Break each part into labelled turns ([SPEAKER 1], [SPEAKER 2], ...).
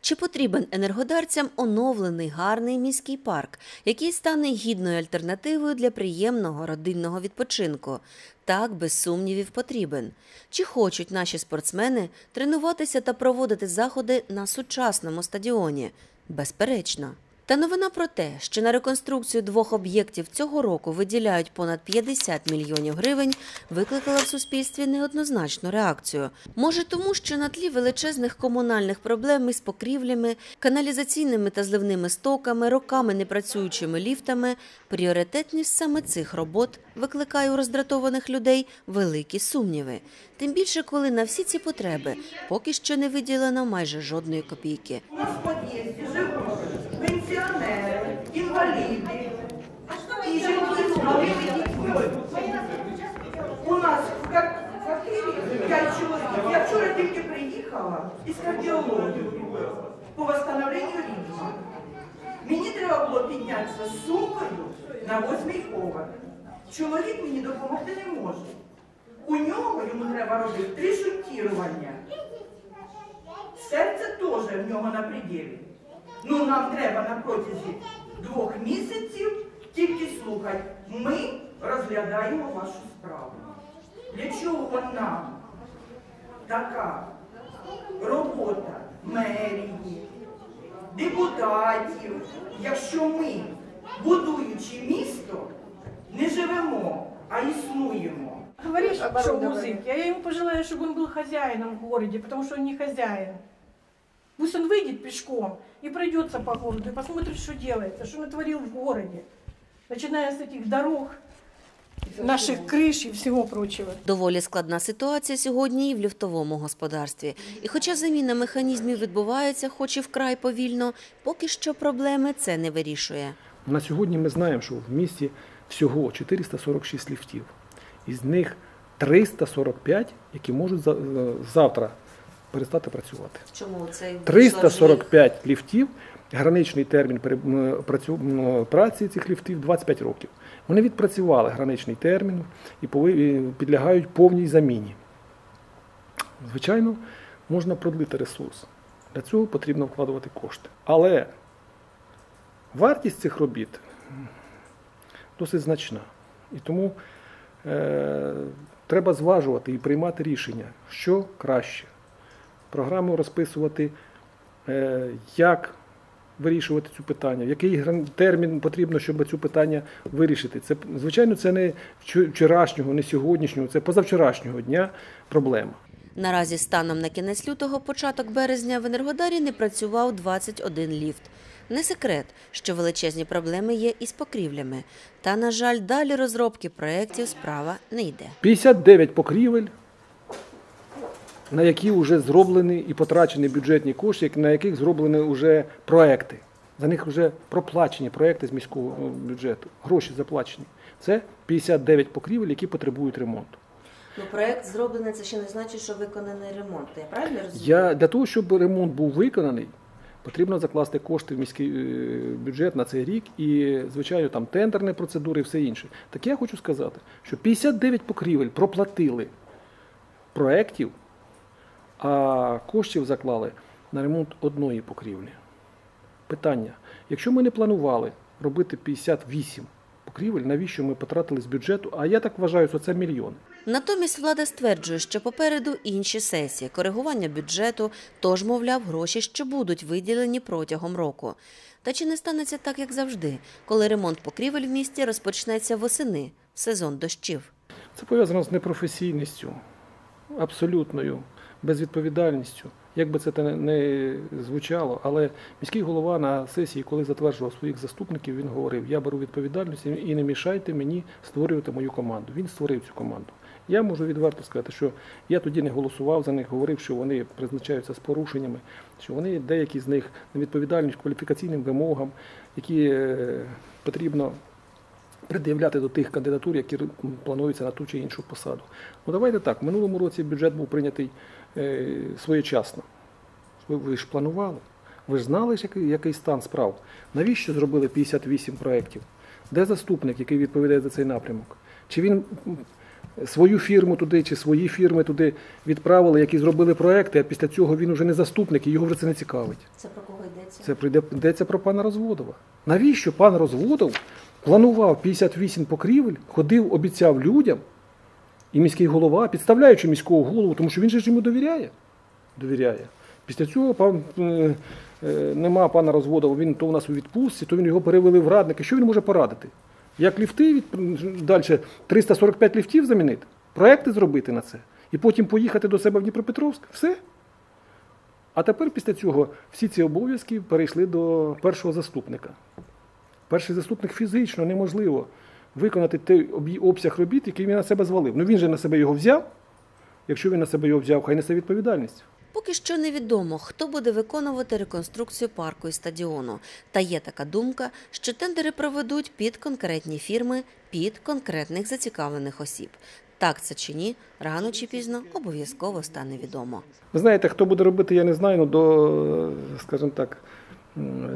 [SPEAKER 1] Чи потрібен енергодарцям оновлений гарний міський парк, який стане гідною альтернативою для приємного родинного відпочинку? Так, без сумнівів, потрібен. Чи хочуть наші спортсмени тренуватися та проводити заходи на сучасному стадіоні? Безперечно. Та новина про те, що на реконструкцію двох об'єктів цього року виділяють понад 50 мільйонів гривень, викликала в суспільстві неоднозначну реакцію. Може, тому що на тлі величезних комунальних проблем із покрівлями, каналізаційними та зливними стоками, роками непрацюючими ліфтами, пріоритетність саме цих робот викликає у роздратованих людей великі сумніви. Тим більше, коли на всі ці потреби поки що не виділено майже жодної копійки.
[SPEAKER 2] У нас в під'їзді живуть пенсіонери, інваліди і жінки з малими дітьми. У нас в квар- квартирі 5 чоловік. Я вчора тільки приїхала із кардіології по восстановленню рівня. Мені треба було піднятися з сумкою на восьмий поверх. Чоловік мені допомогти не може. У нього йому треба робити три шунтірування. Серце теж в нього на пределі. Ну нам треба на протязі двох місяців тільки слухати. Ми розглядаємо вашу справу. Для чого нам така робота мерії, депутатів, якщо ми, будуючи місто, не живемо, а існуємо?
[SPEAKER 3] Говоришь, что музык. Я ему пожелаю, чтобы он был хозяином в городе, потому что он не хозяин. Пусть он выйдет пешком и пройдется по городу, и посмотрит, что делается, что натворил в городе. Начиная с этих дорог, наших крыш и всего прочего.
[SPEAKER 1] Доволі складна ситуація сьогодні і в ліфтовому господарстві. І хоча заміна механізмів відбувається, хоч і вкрай повільно, поки що проблеми це не вирішує.
[SPEAKER 4] На сьогодні ми знаємо, що в місті всього 446 ліфтів. Із них 345, які можуть за- е, завтра перестати працювати.
[SPEAKER 1] Чому цей
[SPEAKER 4] 345 ліфтів, граничний термін праці цих ліфтів 25 років. Вони відпрацювали граничний термін і підлягають повній заміні. Звичайно, можна продлити ресурс. Для цього потрібно вкладувати кошти. Але вартість цих робіт досить значна. І тому е, треба зважувати і приймати рішення, що краще. Програму розписувати, е, як вирішувати цю питання, в який термін потрібно, щоб цю питання вирішити. Це, звичайно, це не вчорашнього, не сьогоднішнього, це позавчорашнього дня проблема.
[SPEAKER 1] Наразі станом на кінець лютого, початок березня в Енергодарі не працював 21 ліфт. Не секрет, що величезні проблеми є із покрівлями. Та, на жаль, далі розробки проєктів справа не йде.
[SPEAKER 4] 59 покрівель, на які вже зроблені і потрачені бюджетні кошти, на яких зроблені вже проекти. За них вже проплачені проекти з міського е, бюджету, гроші заплачені. Це 59 покрівель, які потребують ремонту.
[SPEAKER 1] Ну, проєкт зроблений, це ще не значить, що виконаний ремонт. Я правильно розумію?
[SPEAKER 4] Я, для того, щоб ремонт був виконаний, потрібно закласти кошти в міський е, бюджет на цей рік і, звичайно, там тендерні процедури і все інше. Так я хочу сказати, що 59 покрівель проплатили проєктів, а коштів заклали на ремонт одної покрівлі. Питання: якщо ми не планували робити 58 покрівель, навіщо ми потратили з бюджету? А я так вважаю, що це мільйони.
[SPEAKER 1] Натомість влада стверджує, що попереду інші сесії, коригування бюджету, тож, мовляв, гроші ще будуть виділені протягом року. Та чи не станеться так, як завжди, коли ремонт покрівель в місті розпочнеться восени, сезон дощів?
[SPEAKER 4] Це пов'язано з непрофесійністю, абсолютною безвідповідальністю. Як би це не- звучало, але міський голова на сесії, коли затверджував своїх заступників, він говорив: я беру відповідальність і не мішайте мені створювати мою команду. Він створив цю команду. Я можу відверто сказати, що я тоді не голосував за них, говорив, що вони призначаються з порушеннями, що вони деякі з них не відповідальні кваліфікаційним вимогам, які е, потрібно пред'являти до тих кандидатур, які плануються на ту чи іншу посаду. Ну давайте так. В минулому році бюджет був прийнятий е, своєчасно. Ви, ви ж планували. Ви ж знали, який, який стан справ. Навіщо зробили 58 проєктів? Де заступник, який відповідає за цей напрямок? Чи він свою фірму туди чи свої фірми туди відправили, які зробили проекти, а після цього він вже не заступник і його вже це не цікавить.
[SPEAKER 1] Це про кого йдеться?
[SPEAKER 4] Це прийде йдеться про пана Розводова. Навіщо пан Розводов планував 58 покрівель, ходив, обіцяв людям, і міський голова, підставляючи міського голову, тому що він же ж йому довіряє. довіряє. Після цього пан, е, е, нема пана Розводова, він то у нас у відпустці, то він його перевели в радники. Що він може порадити? Як ліфти від, далі 345 ліфтів замінити, проекти зробити на це, і потім поїхати до себе в Дніпропетровськ. Все. А тепер після цього всі ці обов'язки перейшли до першого заступника. Перший заступник фізично неможливо виконати той обсяг робіт, який він на себе звалив. Ну він же на себе його взяв. Якщо він на себе його взяв, хай несе відповідальність.
[SPEAKER 1] Поки що невідомо, хто буде виконувати реконструкцію парку і стадіону. Та є така думка, що тендери проведуть під конкретні фірми, під конкретних зацікавлених осіб. Так це чи ні, рано чи пізно обов'язково стане відомо.
[SPEAKER 4] Ви знаєте, хто буде робити, я не знаю, ну до, скажімо так,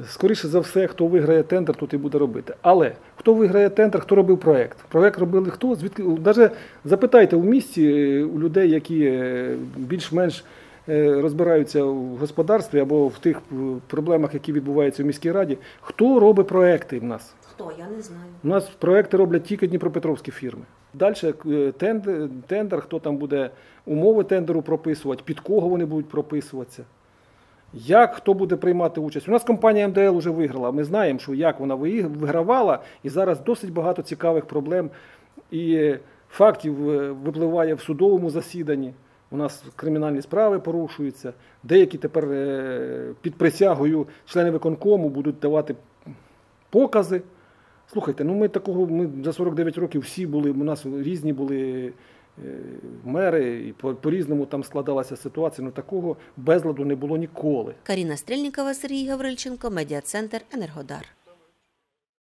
[SPEAKER 4] скоріше за все, хто виграє тендер, тут і буде робити. Але хто виграє тендер, хто робив проект? Проект робили хто? Звідки? Даже запитайте у місті е, у людей, які е, більш-менш е, розбираються в господарстві або в тих проблемах, які відбуваються в міській раді, хто робить проекти в нас?
[SPEAKER 1] Хто я не знаю.
[SPEAKER 4] У нас проекти роблять тільки дніпропетровські фірми. Далі тендер, тендер, хто там буде умови тендеру прописувати, під кого вони будуть прописуватися. Як хто буде приймати участь? У нас компанія МДЛ вже виграла. Ми знаємо, що як вона вигравала, і зараз досить багато цікавих проблем і фактів е, випливає в судовому засіданні. У нас кримінальні справи порушуються. Деякі тепер е, під присягою члени виконкому будуть давати покази. Слухайте, ну ми такого, ми за 49 років всі були, у нас різні були мери, і по- по-різному там складалася ситуація. Ну такого безладу не було ніколи.
[SPEAKER 1] Каріна Стрельнікова, Сергій Гаврильченко, медіа-центр Енергодар.